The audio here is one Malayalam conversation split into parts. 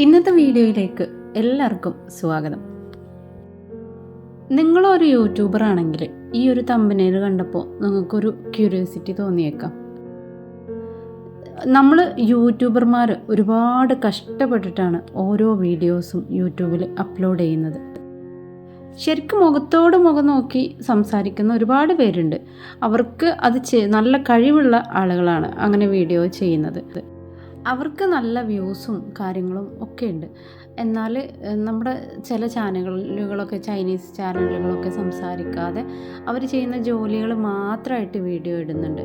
ഇന്നത്തെ വീഡിയോയിലേക്ക് എല്ലാവർക്കും സ്വാഗതം. നിങ്ങളൊരു യൂട്യൂബർ ആണെങ്കിൽ ഈ ഒരു തമ്പനയിൽ കണ്ടപ്പോൾ നിങ്ങൾക്കൊരു ക്യൂരിയോസിറ്റി തോന്നിയേക്കാം. നമ്മൾ യൂട്യൂബർമാർ ഒരുപാട് കഷ്ടപ്പെട്ടിട്ടാണ് ഓരോ വീഡിയോസും യൂട്യൂബിൽ അപ്ലോഡ് ചെയ്യുന്നത്. ശരിക്കും മുഖത്തോട് മുഖം നോക്കി സംസാരിക്കുന്ന ഒരുപാട് പേരുണ്ട്. അവർക്ക് അത് നല്ല കഴിവുള്ള ആളുകളാണ് അങ്ങനെ വീഡിയോ ചെയ്യുന്നത്. അവർക്ക് നല്ല വ്യൂസും കാര്യങ്ങളും ഒക്കെ ഉണ്ട്. എന്നാൽ നമ്മുടെ ചില ചാനലുകളൊക്കെ ചൈനീസ് ചാനലുകളൊക്കെ സംസാരിക്കാതെ അവർ ചെയ്യുന്ന ജോലികൾ മാത്രമായിട്ട് വീഡിയോ ഇടുന്നുണ്ട്.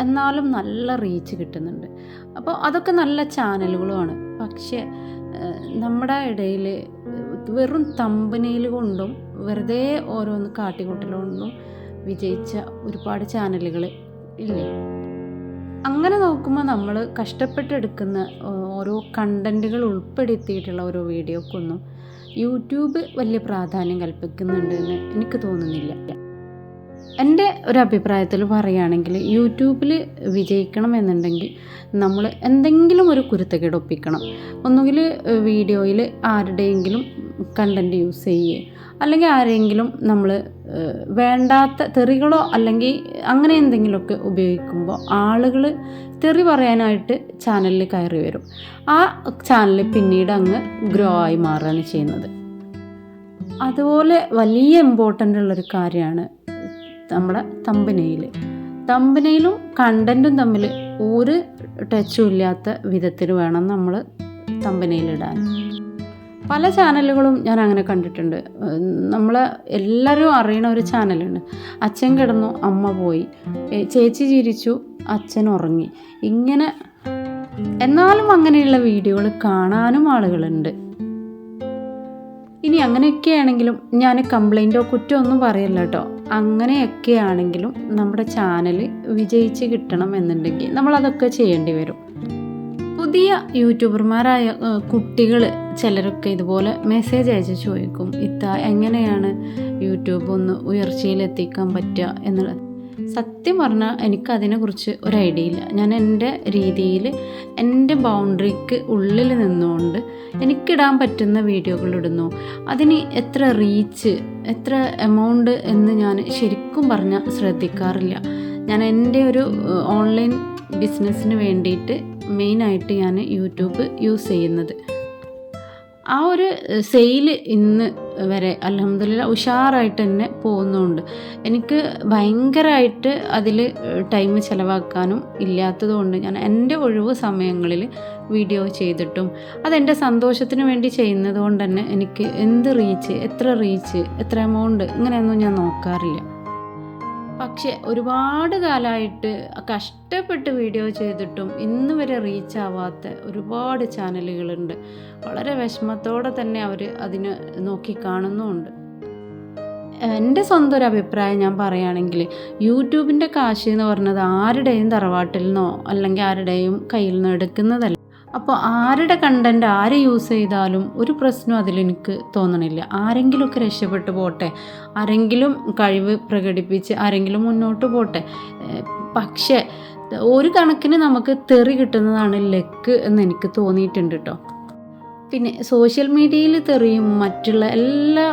എന്നാലും നല്ല റീച്ച് കിട്ടുന്നുണ്ട്. അപ്പോൾ അതൊക്കെ നല്ല ചാനലുകളുമാണ്. പക്ഷേ നമ്മുടെ ഇടയിൽ വെറും തമ്പനയിൽ കൊണ്ടും വെറുതെ ഓരോന്ന് കാട്ടിക്കൂട്ടലുകൊണ്ടും വിജയിച്ച ഒരുപാട് ചാനലുകൾ ഇല്ലേ? അങ്ങനെ നോക്കുമ്പോൾ നമ്മൾ കഷ്ടപ്പെട്ടെടുക്കുന്ന ഓരോ കണ്ടന്റുകൾ ഉൾപ്പെടുത്തിയിട്ടുള്ള ഓരോ വീഡിയോക്കൊന്നും യൂട്യൂബ് വലിയ പ്രാധാന്യം കൽപ്പിക്കുന്നുണ്ട് എന്ന് എനിക്ക് തോന്നുന്നില്ല. എന്റെ ഒരു അഭിപ്രായത്തിൽ പറയുകയാണെങ്കിൽ യൂട്യൂബിൽ വിജയിക്കണം എന്നുണ്ടെങ്കിൽ നമ്മൾ എന്തെങ്കിലും ഒരു കുരുത്തക്കേട് ഒപ്പിക്കണം. ഒന്നുകിൽ വീഡിയോയിൽ ആരുടെയെങ്കിലും കണ്ടന്റ് യൂസ് ചെയ്യുക അല്ലെങ്കിൽ ആരെങ്കിലും നമ്മൾ വേണ്ടാത്ത തെറികളോ അല്ലെങ്കിൽ അങ്ങനെ എന്തെങ്കിലുമൊക്കെ ഉപയോഗിക്കുമ്പോൾ ആളുകൾ തെറി പറയാനായിട്ട് ചാനലിൽ കയറി വരും. ആ ചാനൽ പിന്നീട് അങ്ങ് ഗ്രോ ആയി മാറുകയാണ് ചെയ്യുന്നത്. അതുപോലെ വലിയ ഇമ്പോർട്ടന്റ് ഉള്ളൊരു കാര്യമാണ് നമ്മുടെ തമ്പനയിൽ തമ്പനയിലും കണ്ടന്റും തമ്മിൽ ഒരു ടച്ചും ഇല്ലാത്ത വിധത്തിൽ വേണം നമ്മൾ തമ്പനയിലിടാൻ പല ചാനലുകളും ഞാൻ അങ്ങനെ കണ്ടിട്ടുണ്ട്. നമ്മൾ എല്ലാവരും അറിയണ ഒരു ചാനലുണ്ട് അച്ഛൻ കിടന്നു അമ്മ പോയി. ചേച്ചി ചിരിച്ചു അച്ഛൻ ഉറങ്ങി. ഇങ്ങനെ എന്നാലും അങ്ങനെയുള്ള വീഡിയോകൾ കാണാനും ആളുകളുണ്ട്. ഇനി അങ്ങനെയൊക്കെയാണെങ്കിലും ഞാൻ കംപ്ലൈന്റോ കുറ്റമോ ഒന്നും പറയല്ല കേട്ടോ. അങ്ങനെയൊക്കെ ആണെങ്കിലും നമ്മുടെ ചാനൽ വിജയിച്ച് കിട്ടണം എന്നുണ്ടെങ്കിൽ നമ്മളതൊക്കെ ചെയ്യേണ്ടി വരും. പുതിയ യൂട്യൂബർമാരായ കുട്ടികൾ ചിലരൊക്കെ ഇതുപോലെ മെസ്സേജ് അയച്ച് ചോദിക്കും ഇത്ത എങ്ങനെയാണ് യൂട്യൂബ് ഒന്ന് ഉയർച്ചയിലെത്തിക്കാൻ പറ്റുക? എന്നുള്ളത് സത്യം പറഞ്ഞാൽ എനിക്കതിനെക്കുറിച്ച് ഒരു ഐഡിയ ഇല്ല. ഞാൻ എന്റെ രീതിയിൽ എന്റെ ബൗണ്ടറിക്ക് ഉള്ളിൽ നിന്നുകൊണ്ട് എനിക്കിടാൻ പറ്റുന്ന വീഡിയോകൾ ഇടുന്നു. അതിന് എത്ര റീച്ച് എത്ര എമൗണ്ട് എന്ന് ഞാൻ ശരിക്കും പറഞ്ഞാൽ ശ്രദ്ധിക്കാറില്ല. ഞാൻ എന്റെ ഒരു ഓൺലൈൻ ബിസിനസ്സിന് വേണ്ടിയിട്ട് മെയിനായിട്ട് ഞാൻ യൂട്യൂബ് യൂസ് ചെയ്യുന്നത്. ആ ഒരു സെയിൽ ഇന്ന് വരെ അലഹമില്ല ഉഷാറായിട്ട് തന്നെ പോകുന്നുണ്ട്. എനിക്ക് ഭയങ്കരമായിട്ട് അതിൽ ടൈം ചിലവാക്കാനും ഇല്ലാത്തതുകൊണ്ട് ഞാൻ എന്റെ ഒഴിവ് സമയങ്ങളിൽ വീഡിയോ ചെയ്തിട്ടും അതെന്റെ സന്തോഷത്തിന് വേണ്ടി ചെയ്യുന്നത് കൊണ്ട് തന്നെ എനിക്ക് എന്ത് റീച്ച് എത്ര റീച്ച് എത്ര എമൗണ്ട് ഇങ്ങനെയൊന്നും ഞാൻ നോക്കാറില്ല. പക്ഷെ ഒരുപാട് കാലമായിട്ട് കഷ്ടപ്പെട്ട് വീഡിയോ ചെയ്തിട്ടും ഇന്ന് വരെ റീച്ച് ആവാത്ത ഒരുപാട് ചാനലുകളുണ്ട്. വളരെ വിഷമത്തോടെ തന്നെ അവർ അതിന് നോക്കി കാണുന്നുമുണ്ട്. എന്റെ സ്വന്തം ഒരു അഭിപ്രായം ഞാൻ പറയുകയാണെങ്കിൽ യൂട്യൂബിന്റെ കാശ് എന്ന് പറഞ്ഞത് ആരുടെയും തറവാട്ടിൽ നിന്നോ അല്ലെങ്കിൽ ആരുടെയും കയ്യിൽ നിന്നോ എടുക്കുന്നതല്ല. അപ്പോൾ ആരുടെ കണ്ടന്റ് ആര് യൂസ് ചെയ്താലും ഒരു പ്രശ്നം അതിലെനിക്ക് തോന്നണില്ല. ആരെങ്കിലുമൊക്കെ രക്ഷപ്പെട്ടു പോട്ടെ. ആരെങ്കിലും കഴിവ് പ്രകടിപ്പിച്ച് ആരെങ്കിലും മുന്നോട്ട് പോട്ടെ. പക്ഷേ ഒരു കണക്കിന് നമുക്ക് തെറി കിട്ടുന്നതാണ് ലക്ക് എന്ന് എനിക്ക് തോന്നിയിട്ടുണ്ട് കേട്ടോ പിന്നെ സോഷ്യൽ മീഡിയയിൽ തെറിയും മറ്റുള്ള എല്ലാ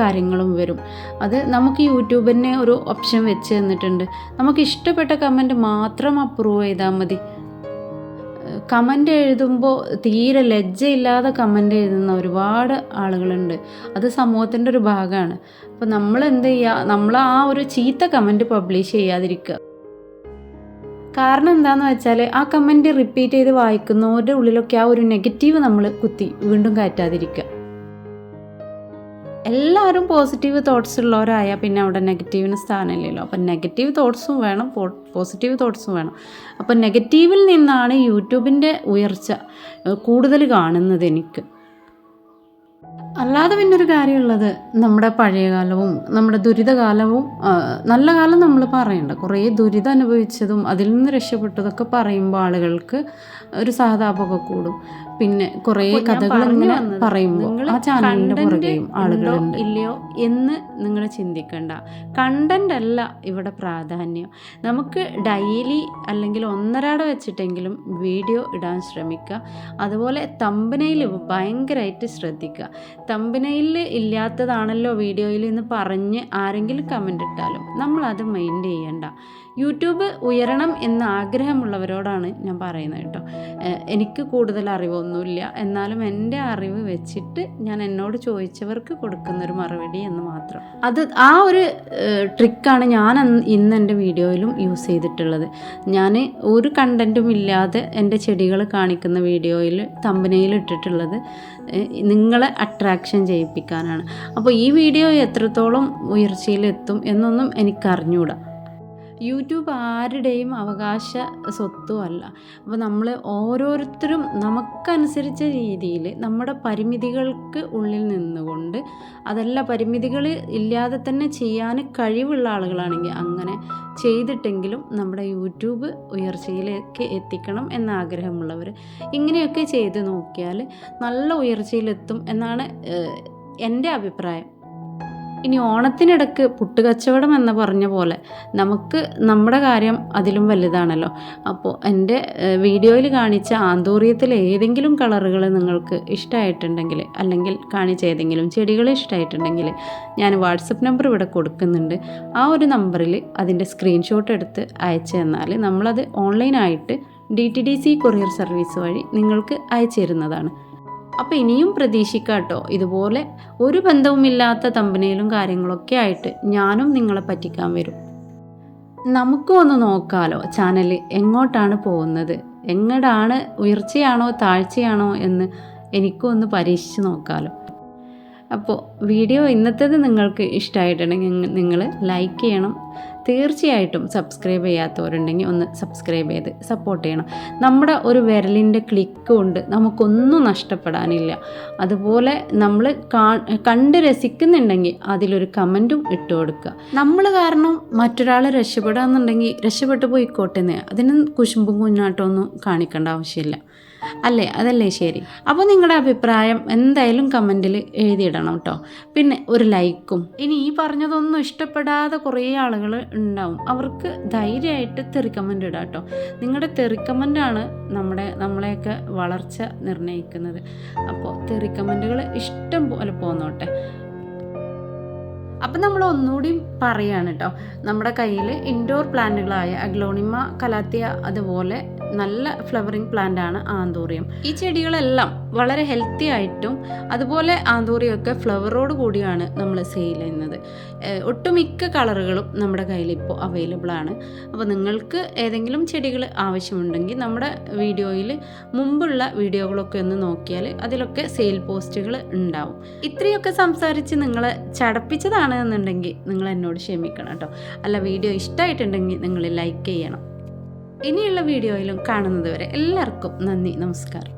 കാര്യങ്ങളും വരും. അത് നമുക്ക് യൂട്യൂബിനെ ഒരു ഓപ്ഷൻ വെച്ച് തന്നിട്ടുണ്ട്. നമുക്ക് ഇഷ്ടപ്പെട്ട കമന്റ് മാത്രം അപ്രൂവ് ചെയ്താൽ മതി. കമന്റ് എഴുതുമ്പോൾ തീരെ ലജ്ജയില്ലാതെ കമന്റ് എഴുതുന്ന ഒരുപാട് ആളുകളുണ്ട്. അത് സമൂഹത്തിന്റെ ഒരു ഭാഗമാണ്. അപ്പോൾ നമ്മൾ എന്ത് ചെയ്യുക നമ്മൾ ആ ഒരു ചീത്ത കമന്റ് പബ്ലിഷ് ചെയ്യാതിരിക്കുക. കാരണം എന്താണെന്ന് വെച്ചാൽ ആ കമന്റ് റിപ്പീറ്റ് ചെയ്ത് വായിക്കുന്നവരുടെ ഉള്ളിലൊക്കെ ആ ഒരു നെഗറ്റീവ് നമ്മൾ കുത്തി വീണ്ടും കയറ്റാതിരിക്കുക. എല്ലാവരും പോസിറ്റീവ് തോട്ട്സ് ഉള്ളവരായാൽ പിന്നെ അവിടെ നെഗറ്റീവിന് സ്ഥാനമില്ലല്ലോ. അപ്പം നെഗറ്റീവ് തോട്ട്സും വേണം പോസിറ്റീവ് തോട്ട്സും വേണം. അപ്പം നെഗറ്റീവിൽ നിന്നാണ് യൂട്യൂബിന്റെ ഉയർച്ച കൂടുതൽ കാണുന്നത് എനിക്ക്. അല്ലാതെ പിന്നെ ഒരു കാര്യമുള്ളത് നമ്മുടെ പഴയകാലവും നമ്മുടെ ദുരിതകാലവും നല്ല കാലം നമ്മൾ പറയണ്ട. കുറേ ദുരിതം അനുഭവിച്ചതും അതിൽ നിന്ന് രക്ഷപ്പെട്ടതൊക്കെ പറയുമ്പോൾ ആളുകൾക്ക് ഒരു സഹതാപമൊക്കെ കൂടും. പിന്നെ കുറേ കഥകൾ ഇങ്ങനെ പറയുമ്പോൾ ആ ചാനലിന്റെ പുറകെയും ആളുകളുണ്ട് ഇല്ലയോ എന്ന് നിങ്ങൾ ചിന്തിക്കണ്ട. കണ്ടന്റ് അല്ല ഇവിടെ പ്രാധാന്യം. നമുക്ക് ഡെയിലി അല്ലെങ്കിൽ ഒന്നരാട വെച്ചിട്ടെങ്കിലും വീഡിയോ ഇടാൻ ശ്രമിക്കുക. അതുപോലെ തമ്പനയിൽ ഭയങ്കരമായിട്ട് ശ്രദ്ധിക്കുക. തമ്പനയിൽ ഇല്ലാത്തതാണല്ലോ വീഡിയോയിൽ എന്ന് പറഞ്ഞ് ആരെങ്കിലും കമന്റ് ഇട്ടാലും നമ്മളത് മൈൻഡ് ചെയ്യണ്ട. യൂട്യൂബ് ഉയരണം എന്ന് ആഗ്രഹമുള്ളവരോടാണ് ഞാൻ പറയുന്നത് കേട്ടോ. എനിക്ക് കൂടുതൽ അറിവൊന്നുമില്ല. എന്നാലും എന്റെ അറിവ് വെച്ചിട്ട് ഞാൻ എന്നോട് ചോദിച്ചവർക്ക് കൊടുക്കുന്ന ഒരു മറുപടി എന്ന് മാത്രം. അത് ആ ഒരു ട്രിക്കാണ് ഞാൻ ഇന്ന് എന്റെ വീഡിയോയിലും യൂസ് ചെയ്തിട്ടുള്ളത്. ഞാൻ ഒരു കണ്ടന്റും ഇല്ലാതെ എന്റെ ചെടികൾ കാണിക്കുന്ന വീഡിയോയിൽ തമ്പനയിൽ ഇട്ടിട്ടുള്ളത് നിങ്ങളെ അട്രാക്ഷൻ ചെയ്യിപ്പിക്കാനാണ്. അപ്പോൾ ഈ വീഡിയോ എത്രത്തോളം ഉയർച്ചയിലെത്തും എന്നൊന്നും എനിക്കറിഞ്ഞൂടാ. യൂട്യൂബ് ആരുടെയും അവകാശ സ്വത്തും അല്ല. അപ്പോൾ നമ്മൾ ഓരോരുത്തരും നമുക്കനുസരിച്ച രീതിയിൽ നമ്മുടെ പരിമിതികൾക്ക് ഉള്ളിൽ നിന്നുകൊണ്ട് അതല്ല പരിമിതികൾ ഇല്ലാതെ തന്നെ ചെയ്യാൻ കഴിവുള്ള ആളുകളാണെങ്കിൽ അങ്ങനെ ചെയ്തിട്ടെങ്കിലും നമ്മുടെ യൂട്യൂബ് ഉയർച്ചയിലേക്ക് എത്തിക്കണം എന്ന ആഗ്രഹമുള്ളവർ ഇങ്ങനെയൊക്കെ ചെയ്ത് നോക്കിയാൽ നല്ല ഉയർച്ചയിലെത്തും എന്നാണ് എന്റെ അഭിപ്രായം. ഇനി ഓണത്തിനിടക്ക് പുട്ടുകച്ചവടം എന്ന് പറഞ്ഞ പോലെ നമുക്ക് നമ്മുടെ കാര്യം അതിലും വലുതാണല്ലോ. അപ്പോൾ എന്റെ വീഡിയോയിൽ കാണിച്ച ആന്തൂറിയത്തിൽ ഏതെങ്കിലും കളറുകൾ നിങ്ങൾക്ക് ഇഷ്ടമായിട്ടുണ്ടെങ്കിൽ അല്ലെങ്കിൽ കാണിച്ച ഏതെങ്കിലും ചെടികൾ ഇഷ്ടമായിട്ടുണ്ടെങ്കിൽ ഞാൻ വാട്സപ്പ് നമ്പർ ഇവിടെ കൊടുക്കുന്നുണ്ട്. ആ ഒരു നമ്പറിൽ അതിന്റെ സ്ക്രീൻഷോട്ട് എടുത്ത് അയച്ചു തന്നാൽ നമ്മളത് ഓൺലൈനായിട്ട് D T D C courier service വഴി നിങ്ങൾക്ക് അയച്ചു തരുന്നതാണ്. അപ്പോൾ ഇനിയും പ്രതീക്ഷിക്കാട്ടോ ഇതുപോലെ ഒരു ബന്ധവുമില്ലാത്ത തമ്പനയിലും കാര്യങ്ങളൊക്കെ ആയിട്ട് ഞാനും നിങ്ങളെ പറ്റിക്കാൻ വരും. നമുക്കും ഒന്ന് നോക്കാലോ ചാനൽ എങ്ങോട്ടാണ് പോകുന്നത്? എങ്ങടാണ് ഉയർച്ചയാണോ താഴ്ചയാണോ എന്ന് എനിക്കും ഒന്ന് പരീക്ഷിച്ച് നോക്കാലോ. അപ്പോൾ വീഡിയോ ഇന്നത്തേത് നിങ്ങൾക്ക് ഇഷ്ടമായിട്ടുണ്ടെങ്കിൽ നിങ്ങൾ ലൈക്ക് ചെയ്യണം. തീർച്ചയായിട്ടും സബ്സ്ക്രൈബ് ചെയ്യാത്തവരുണ്ടെങ്കിൽ ഒന്ന് സബ്സ്ക്രൈബ് ചെയ്ത് സപ്പോർട്ട് ചെയ്യണം. നമ്മുടെ ഒരു വിരലിന്റെ ക്ലിക്ക് കൊണ്ട് നമുക്കൊന്നും നഷ്ടപ്പെടാനില്ല. അതുപോലെ നമ്മൾ കണ്ട് രസിക്കുന്നുണ്ടെങ്കിൽ അതിലൊരു കമന്റും ഇട്ട് കൊടുക്കുക. നമ്മൾ കാരണം മറ്റൊരാൾ രക്ഷപ്പെടാന്നുണ്ടെങ്കിൽ രക്ഷപ്പെട്ടു പോയിക്കോട്ടെ അതിന് കുശുമ്പും കുഞ്ഞാട്ടമൊന്നും കാണിക്കേണ്ട ആവശ്യമില്ല. അല്ലേ? അതല്ലേ ശരി. അപ്പോൾ നിങ്ങളുടെ അഭിപ്രായം എന്തായാലും കമന്റിൽ എഴുതിയിടണം കേട്ടോ പിന്നെ ഒരു ലൈക്കും. ഇനി ഈ പറഞ്ഞതൊന്നും ഇഷ്ടപ്പെടാതെ കുറേ ആളുകൾ ഉണ്ടാവും. അവർക്ക് ധൈര്യമായിട്ട് തെറി കമന്റ് ഇടാം കേട്ടോ നിങ്ങളുടെ തെറി കമന്റാണ് നമ്മുടെ നമ്മളെയൊക്കെ വളർച്ച നിർണയിക്കുന്നത്. അപ്പോൾ തെറി ഇഷ്ടം പോലെ പോന്നോട്ടെ. അപ്പം നമ്മൾ ഒന്നുകൂടി പറയുകയാണ് കേട്ടോ നമ്മുടെ കയ്യിൽ ഇൻഡോർ പ്ലാന്റുകളായ അഗ്ലോണിമ കലാത്തിയ അതുപോലെ നല്ല ഫ്ലവറിങ് പ്ലാന്റ് ആണ് ആന്തൂറിയം. ഈ ചെടികളെല്ലാം വളരെ ഹെൽത്തി ആയിട്ടും അതുപോലെ ആന്തൂറിയമൊക്കെ ഫ്ലവറോട് കൂടിയാണ് നമ്മൾ സെയിൽ ചെയ്യുന്നത്. ഒട്ടുമിക്ക കളറുകളും നമ്മുടെ കയ്യിൽ ഇപ്പോൾ അവൈലബിൾ ആണ്. അപ്പോൾ നിങ്ങൾക്ക് ഏതെങ്കിലും ചെടികൾ ആവശ്യമുണ്ടെങ്കിൽ നമ്മുടെ വീഡിയോയിൽ മുമ്പുള്ള വീഡിയോകളൊക്കെ ഒന്ന് നോക്കിയാൽ അതിലൊക്കെ സെയിൽ പോസ്റ്റുകൾ ഉണ്ടാവും. ഇത്രയൊക്കെ സംസാരിച്ച് നിങ്ങളെ ചടപ്പിച്ചതാണ് എന്നുണ്ടെങ്കിൽ നിങ്ങൾ എന്നോട് ക്ഷമിക്കണം കേട്ടോ. അല്ല വീഡിയോ ഇഷ്ടമായിട്ടുണ്ടെങ്കിൽ നിങ്ങൾ ലൈക്ക് ചെയ്യണം. ഇനിയുള്ള വീഡിയോയിലും കാണുന്നത് വരെ എല്ലാവർക്കും നന്ദി നമസ്കാരം.